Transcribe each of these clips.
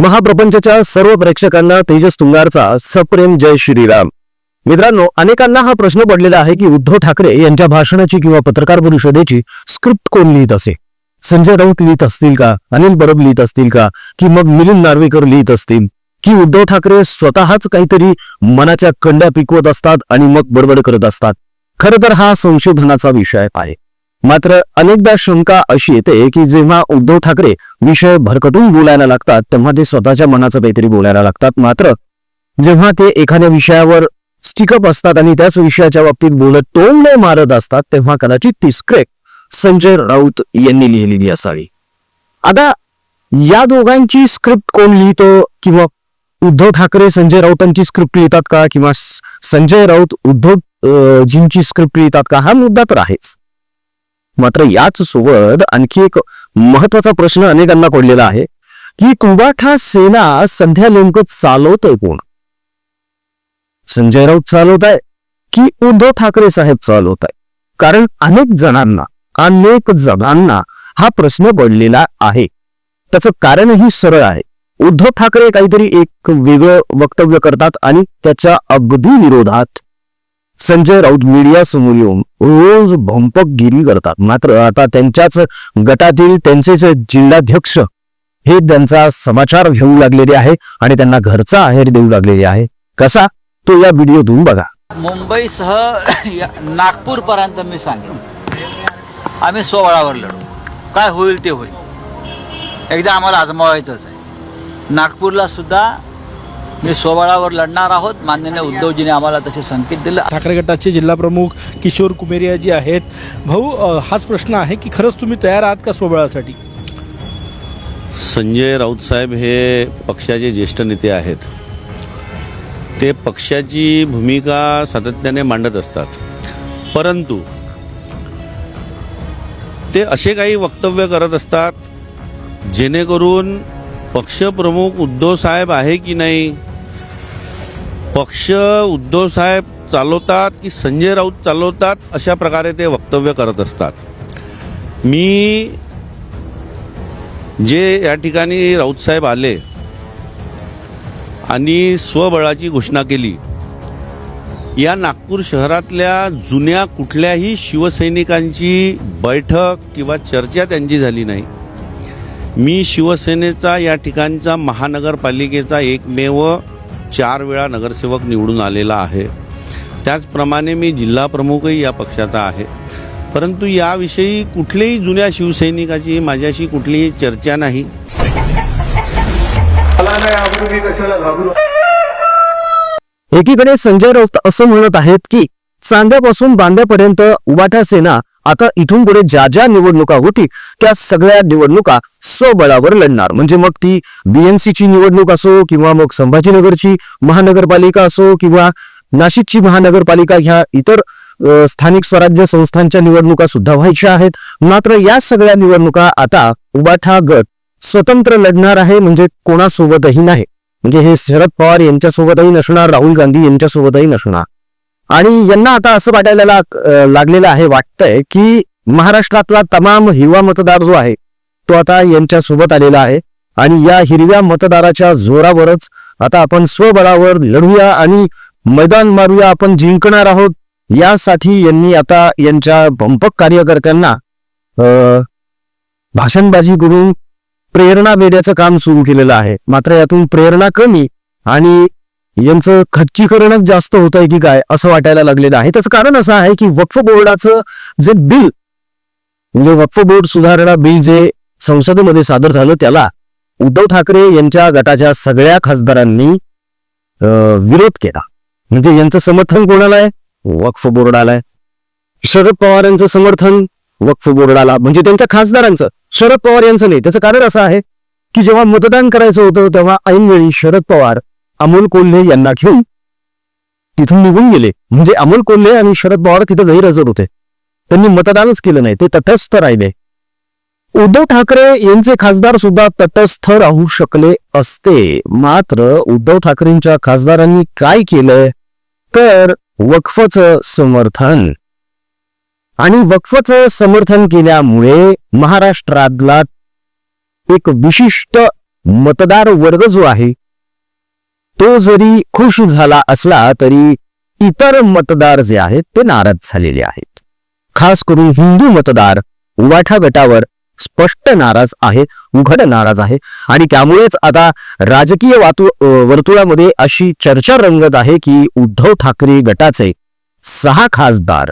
महाप्रपंचच्या सर्व प्रेक्षकांना तेजस तुंगारचा सप्रेम जय श्रीराम. मित्रांनो अनेकांना हा प्रश्न पडलेला आहे की उद्धव ठाकरे यांच्या भाषणाची किंवा पत्रकार परिषदेची स्क्रिप्ट कोण लिहित असे? संजय राऊत लिहित असतील का? अनिल बरब लिहित असतील का? की मग मिलिंद नार्वेकर लिहित असतील? की उद्धव ठाकरे स्वतःच काहीतरी मनाच्या कंड्या पिकवत असतात आणि मग बडबड करत असतात? खरं तर हा संशोधनाचा विषय आहे. मात्र अनेकदा शंका अशी येते की जेव्हा उद्धव ठाकरे विषय भरकटून बोलायला लागतात तेव्हा ते स्वतःच्या मनाचं काहीतरी बोलायला लागतात. मात्र जेव्हा ते एखाद्या विषयावर स्टिकअप असतात आणि त्याच विषयाच्या बाबतीत बोलत तोंड मारत असतात तेव्हा कदाचित ती स्क्रिप्ट संजय राऊत यांनी लिहिलेली असावी. आता या दोघांची स्क्रिप्ट कोण लिहितो किंवा उद्धव ठाकरे संजय राऊतांची स्क्रिप्ट लिहितात का? किंवा संजय राऊत उद्धव जींची स्क्रिप्ट लिहितात का? हा मुद्दा तर आहेच. मात्र याच सोबत आणखी एक महत्त्वाचा प्रश्न अनेकांना पडलेला आहे की कुबाठा सेना सध्या नेमकं चालवतोय कोण? संजय राऊत चालवत आहे की उद्धव ठाकरे साहेब चालवत आहे कारण अनेक जणांना अनेक जणांना हा प्रश्न पडलेला आहे. त्याचं कारणही सरळ आहे. उद्धव ठाकरे काहीतरी एक वेगळं वक्तव्य करतात आणि त्याच्या अगदी विरोधात संजय राऊत मीडिया समोर येऊन रोज भंपकगिरी करतात. मात्र आता त्यांच्याच गटातील त्यांचेच जिल्हाध्यक्ष हे त्यांचा समाचार घेऊ लागलेले आहे आणि त्यांना घरचा आहेर देऊ लागलेले आहे. कसा? तो या व्हिडिओतून बघा. मुंबईसह नागपूरपर्यंत मी सांगेन. आम्ही सोहळावर लढू. काय होईल ते होईल. एकदा आम्हाला आजमावायचंच आहे. नागपूरला सुद्धा मी सोहळावर लढणार आहोत. माननीय उद्धवजीने आम्हाला तसे संकेत दिले. ठाकरे गटाचे जिल्हाप्रमुख किशोर कुमेरिया जी आहेत. भाऊ हाच प्रश्न आहे की खरंच तुम्ही तयार आहात का सोबळासाठी? संजय राऊत साहेब हे पक्षाचे ज्येष्ठ नेते आहेत. ते पक्षाची भूमिका सातत्याने मांडत असतात. परंतु ते असे काही वक्तव्य करत असतात जेणेकरून पक्षप्रमुख उद्धव साहेब आहे की नाही पक्ष उद्धव साहेब चालवतात की संजय राऊत चालवतात अशा प्रकारे ते वक्तव्य करत असतात. मी जे या ठिकाणी राऊतसाहेब आले आणि स्वबळाची घोषणा केली या नागपूर शहरातल्या जुन्या कुठल्याही शिवसैनिकांची बैठक किंवा चर्चा त्यांची झाली नाही. मी शिवसेनेचा या ठिकाणचा महानगरपालिकेचा एकमेव चार वेळा नगरसेवक निवडून आलेला आहे. त्याचप्रमाणे मी जिल्हाप्रमुखही या पक्षाचा आहे. परंतु याविषयी कुठल्याही जुन्या शिवसैनिकाची माझ्याशी कुठलीही चर्चा नाही. एकीकडे संजय राऊत असं म्हणत आहेत की चांद्यापासून बांद्यापर्यंत उबाठा सेना आता इथून पुढे ज्या ज्या निवडणुका होती त्या सगळ्या निवडणुका स्वबळावर लढणार. म्हणजे मग ती बीएमसीची निवडणूक असो किंवा मग संभाजीनगरची महानगरपालिका असो किंवा नाशिकची महानगरपालिका ह्या इतर स्थानिक स्वराज्य संस्थांच्या निवडणुका सुद्धा व्हायच्या आहेत. मात्र या सगळ्या निवडणुका आता उबाठा गट स्वतंत्र लढणार आहे म्हणजे कोणासोबतही नाही. म्हणजे हे शरद पवार यांच्यासोबतही नसणार राहुल गांधी यांच्यासोबतही नसणार. आणि यांना आता असं वाटायला लाग- लागलेलं आहे वाटतंय की महाराष्ट्रातला तमाम हिरवा मतदार जो आहे तो आता यांच्यासोबत आलेला आहे. आणि या हिरव्या मतदाराच्या जोरावरच आता आपण स्वबळावर लढूया आणि मैदान मारूया आपण जिंकणार आहोत. यासाठी यांनी आता यांच्या भंपक कार्यकर्त्यांना भाषणबाजी करून प्रेरणा देण्याचं काम सुरू केलेलं आहे. मात्र यातून प्रेरणा कमी आणि यांचं खच्चीकरणच जास्त होत आहे की काय असं वाटायला लागलेलं आहे. त्याचं कारण असं आहे की वक्फ बोर्डाचं जे बिल म्हणजे वक्फ बोर्ड सुधारणा बिल जे संसदेमध्ये सादर झालं त्याला उद्धव ठाकरे यांच्या गटाच्या सगळ्या खासदारांनी विरोध केला. म्हणजे यांचं समर्थन कोणाला आहे? वक्फ बोर्डाला आहे. शरद पवार यांचं समर्थन वक्फ बोर्डाला म्हणजे त्यांच्या खासदारांचं. शरद पवार यांचं नाही. त्याचं कारण असं आहे की जेव्हा मतदान करायचं होतं तेव्हा ऐनवेळी शरद पवार अमोल कोल्हे यांना घेऊन तिथून निघून गेले. म्हणजे अमोल कोल्हे आणि शरद पवार तिथे गैरहजर होते. त्यांनी मतदानच केलं नाही. ते तटस्थ राहिले. उद्धव ठाकरे यांचे खासदार सुद्धा तटस्थ राहू शकले असते. मात्र उद्धव ठाकरेंच्या खासदारांनी काय केलंय तर वक्फचं समर्थन. आणि वक्फचं समर्थन केल्यामुळे महाराष्ट्रातला एक विशिष्ट मतदार वर्ग जो आहे तो जरी खुश झाला असला तरी इतर मतदार जे आहेत ते नाराज झालेले आहेत. खास करून हिंदू मतदार उवाठा गटावर स्पष्ट नाराज आहे उघड नाराज आहे आणि त्यामुळेच आता राजकीय वातू वर्तुळामध्ये अशी चर्चा रंगत आहे की उद्धव ठाकरे गटाचे सहा खासदार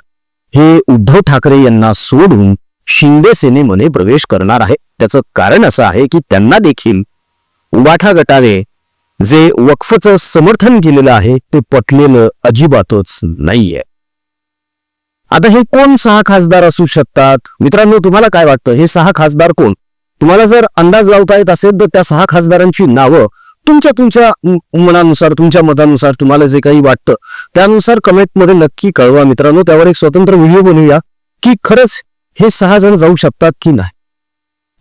हे उद्धव ठाकरे यांना सोडून शिंदे सेनेमध्ये प्रवेश करणार आहे. त्याचं कारण असं आहे की त्यांना देखील उवाठा गटाने जे वक्फचं समर्थन केलेलं आहे ते पटलेलं अजिबातच नाहीये. आता हे कोण सहा खासदार असू शकतात? मित्रांनो तुम्हाला काय वाटतं? हे सहा खासदार कोण? तुम्हाला जर अंदाज लावता येत असेल तर त्या सहा खासदारांची नावं तुमच्या तुमच्या मनानुसार तुमच्या मतानुसार तुम्हाला जे काही वाटतं त्यानुसार कमेंटमध्ये नक्की कळवा. मित्रांनो त्यावर एक स्वतंत्र व्हिडिओ बनवूया की खरंच हे सहा जण जाऊ शकतात की नाही.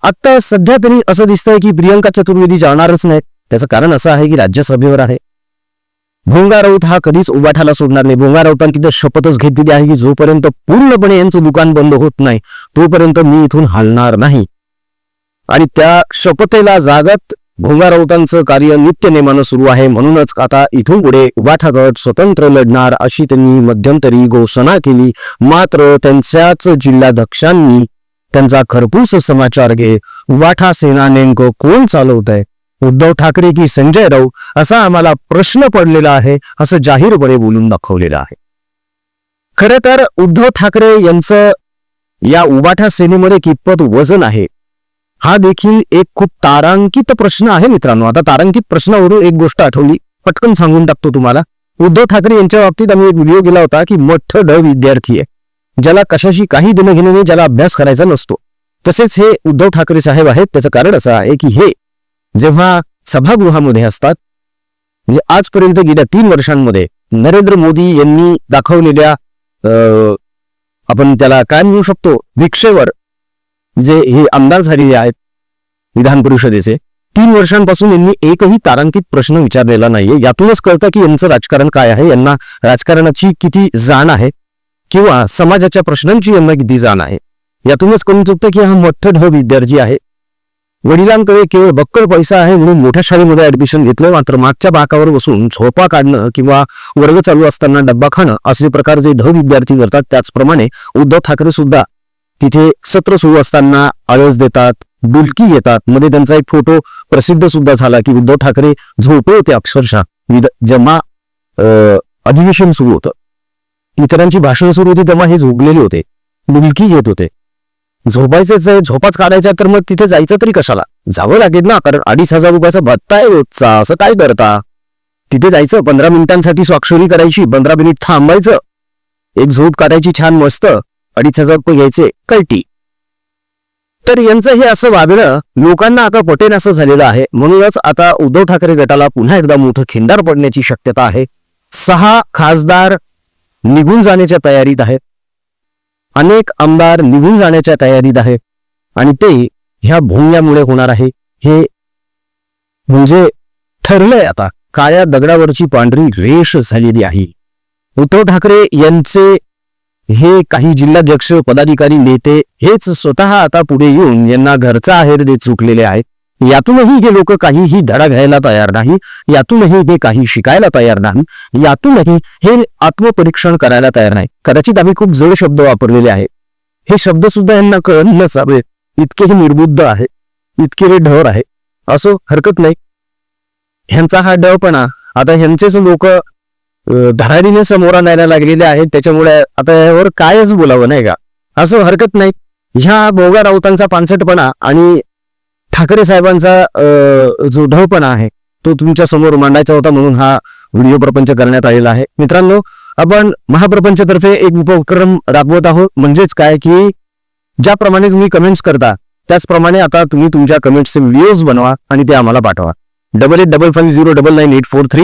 आत्ता सध्या तरी असं दिसतंय की प्रियंका चतुर्वेदी जाणारच नाहीत. त्याचं कारण असं आहे की राज्यसभेवर आहे. भोंगा राऊत हा कधीच उभाठाला सोडणार नाही. भोंगा राऊतांनी शपथच घेतलेली आहे की जोपर्यंत पूर्णपणे यांचं दुकान बंद होत नाही तोपर्यंत मी इथून हलणार नाही. आणि त्या शपथेला जागत भोंगा राऊतांचं कार्य नित्यनेमानं सुरू आहे. म्हणूनच आता इथून पुढे उबाठा गट स्वतंत्र लढणार अशी त्यांनी मध्यंतरी घोषणा केली. मात्र त्यांच्याच जिल्हाध्यक्षांनी त्यांचा खरपूस समाचार घे उबाठा सेना नेमकं कोण चालवत आहे उद्धव ठाकरे की संजय राऊत असा आम्हाला प्रश्न पडलेला आहे असं जाहीरपणे बोलून दाखवलेलं आहे. खरं तर उद्धव ठाकरे यांचं या उबाठा सेनेमध्ये कितपत वजन आहे हा देखील एक खूप तारांकित प्रश्न आहे मित्रांनो. आता तारांकित प्रश्नावरून एक गोष्ट आठवली पटकन सांगून टाकतो तुम्हाला. उद्धव ठाकरे यांच्या बाबतीत आम्ही एक व्हिडिओ गेला होता की मठ ड विद्यार्थी आहे ज्याला कशाशी काही देणं घेणं नाही ज्याला अभ्यास करायचा नसतो. तसेच हे उद्धव ठाकरे साहेब आहेत त्याचं कारण असं आहे की हे जेव्हा सभागृहामध्ये असतात म्हणजे आजपर्यंत गेल्या तीन वर्षांमध्ये नरेंद्र मोदी यांनी दाखवलेल्या आपण त्याला काय म्हणू शकतो भिक्षेवर जे हे आमदार झालेले आहेत विधान परिषदेचे तीन वर्षांपासून यांनी एकही तारांकित प्रश्न विचारलेला नाहीये. यातूनच कळतं की यांचं राजकारण काय आहे यांना राजकारणाची किती जाण आहे किंवा समाजाच्या प्रश्नांची यांना किती जाण आहे. यातूनच कळून चुकतं की हा मोठं ढ विद्यार्थी आहे. वडिलांकडे केवळ बक्कळ पैसा आहे म्हणून मोठ्या शाळेमध्ये ऍडमिशन घेतलं मात्र मागच्या बाकावर बसून झोपा काढणं किंवा वर्ग चालू असताना डब्बा खाणं असे प्रकार जे ढ विद्यार्थी करतात त्याचप्रमाणे उद्धव ठाकरे सुद्धा तिथे सत्र सुरू असताना आळस देतात डुलकी घेतात. मध्ये त्यांचा एक फोटो प्रसिद्ध सुद्धा झाला की उद्धव ठाकरे झोपे होते अक्षरशः. जेव्हा अधिवेशन सुरू होतं. इतरांची भाषणं सुरू होती तेव्हा हे झोपलेले होते. डुलकी घेत होते. झोपायचंच आहे झोपाच काढायचा तर मग तिथे जायचं तरी कशाला? जावं लागेल ना कारण अडीच हजार रुपयाचा भत्ता आहे रोजचा. असं काय करता? तिथे जायचं पंधरा मिनिटांसाठी स्वाक्षरी करायची पंधरा मिनिट थांबायचं. एक झोप काढायची छान मस्त अडीच हजार रुपये घ्यायचे कळटी तर यांचं हे असं वागणं लोकांना आता पटेन असं झालेलं आहे. म्हणूनच आता उद्धव ठाकरे गटाला पुन्हा एकदा मोठं खिंडार पडण्याची शक्यता आहे. सहा खासदार निघून जाण्याच्या तयारीत आहेत. अनेक आमदार निघून जाण्याच्या तयारीत आहेत आणि ते ह्या भोंग्यामुळे होणार आहे. हे म्हणजे ठरलंय आता. काळ्या दगडावरची पांढरी रेष झालेली आहे. उद्धव ठाकरे यांचे हे काही जिल्हाध्यक्ष पदाधिकारी नेते हेच स्वतः आता पुढे येऊन यांना घरचा आहेर देत चुकलेले आहेत. यातूनही हे लोक काहीही धडा घ्यायला तयार नाही यातूनही हे काही शिकायला तयार नाही यातूनही हे आत्मपरीक्षण करायला तयार नाही. कदाचित आम्ही खूप जड शब्द वापरलेले आहेत. हे शब्द सुद्धा यांना कळत नसावे. इतके हे निर्बुद्ध आहे. इतके हे ढवर आहे. असो हरकत नाही. ह्यांचा हा डळपणा आता ह्यांचेच लोक धडाडीने समोर आणायला लागलेले आहेत त्याच्यामुळे आता यावर कायच बोलावं नाही का? असो हरकत नाही. ह्या भोगा राऊतांचा पानसटपणा आणि ठाकरे साहेबांचा जो ढवपणा आहे तो तुमच्यासमोर मांडायचा होता म्हणून हा व्हिडिओ प्रपंच करण्यात आलेला आहे. मित्रांनो आपण महाप्रपंचतर्फे एक उपक्रम राबवत आहोत. म्हणजेच काय की ज्याप्रमाणे तुम्ही कमेंट्स करता त्याचप्रमाणे आता तुम्ही तुमच्या कमेंट्सचे व्हिडिओज बनवा आणि ते आम्हाला पाठवा. Double eight double five zero double nine eight four three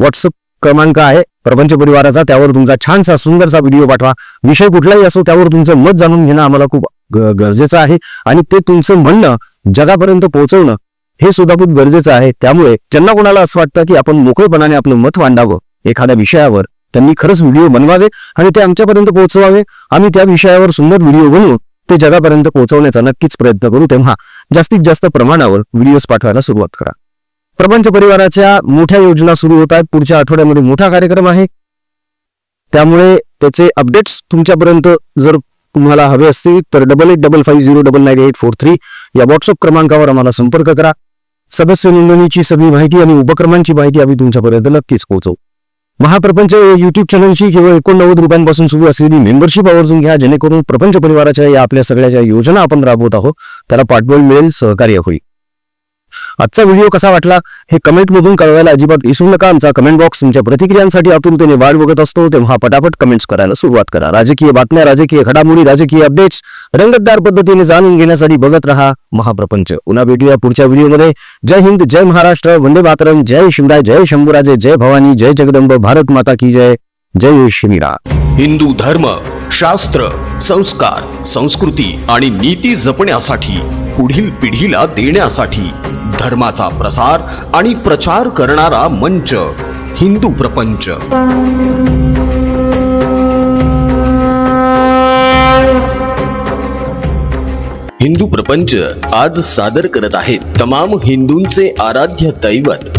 WhatsApp क्रमांक आहे. प्रपंच परिवाराचा त्यावर तुमचा छानसा सुंदरसा व्हिडिओ पाठवा. विषय कुठलाही असो त्यावर तुमचं मत जाणून घेणं आम्हाला खूप गरजेचं आहे आणि ते तुमचं म्हणणं जगापर्यंत पोहोचवणं हे सुद्धा खूप गरजेचं आहे. त्यामुळे ज्यांना कोणाला असं वाटतं की आपण मोकळेपणाने आपलं मत मांडावं एखाद्या विषयावर त्यांनी खरंच व्हिडिओ बनवावे आणि ते आमच्यापर्यंत पोहोचवावे. आम्ही त्या विषयावर सुंदर व्हिडिओ बनवू ते जगापर्यंत पोहोचवण्याचा नक्कीच प्रयत्न करू. तेव्हा जास्तीत जास्त प्रमाणावर व्हिडिओज पाठवायला सुरुवात करा. प्रपंच परिवाराच्या मोठ्या योजना सुरू होत आहेत. पुढच्या आठवड्यामध्ये मोठा कार्यक्रम आहे. त्यामुळे त्याचे अपडेट्स तुमच्यापर्यंत जर तुम्हाला हवे असतील तर double eight double five zero double nine eight four three या व्हॉट्सअप क्रमांकावर आम्हाला संपर्क करा. सदस्य नोंदणीची सगळी माहिती आणि उपक्रमांची माहिती आम्ही तुमच्यापर्यंत नक्कीच पोहोचवू. महाप्रपंच युट्यूब चॅनलची केवळ एकोणनव्वद रुपयांपासून सुरू असलेली मेंबरशिप आवर्जून घ्या जेणेकरून प्रपंच परिवाराच्या या आपल्या सगळ्या ज्या योजना आपण राबवत आहोत. त्याला पाठबळ मिळेल सहकार्य होईल. आजचा व्हिडिओ कसा वाटला हे कमेंट मधून कळवायला अजिबात विसरू नका. आमचा कमेंट बॉक्स तुमच्या प्रतिक्रियांसाठी आतुरतेने वाट बघत असतो. तेव्हा पटापट कमेंट्स करायला सुरुवात करा. राजकीय बातम्या राजकीय घडामोडी राजकीय अपडेट्स रंगतदार पद्धतीने जाणून घेण्यासाठी बघत रहा महाप्रपंच. पुन्हा भेटूया पुढच्या व्हिडिओमध्ये जय हिंद जय महाराष्ट्र. वंदे मातरम. जय शिमराय जय शंभूराजे जय भवानी जय जगदंब. भारत माता की जय. जय शिमिरा. हिंदू धर्म शास्त्र संस्कार संस्कृती आणि नीती जपण्यासाठी पुढील पिढीला देण्यासाठी धर्माचा प्रसार आणि प्रचार करणारा मंच हिंदू प्रपंच. हिंदू प्रपंच आज सादर करत आहेत तमाम हिंदूंचे आराध्य दैवत.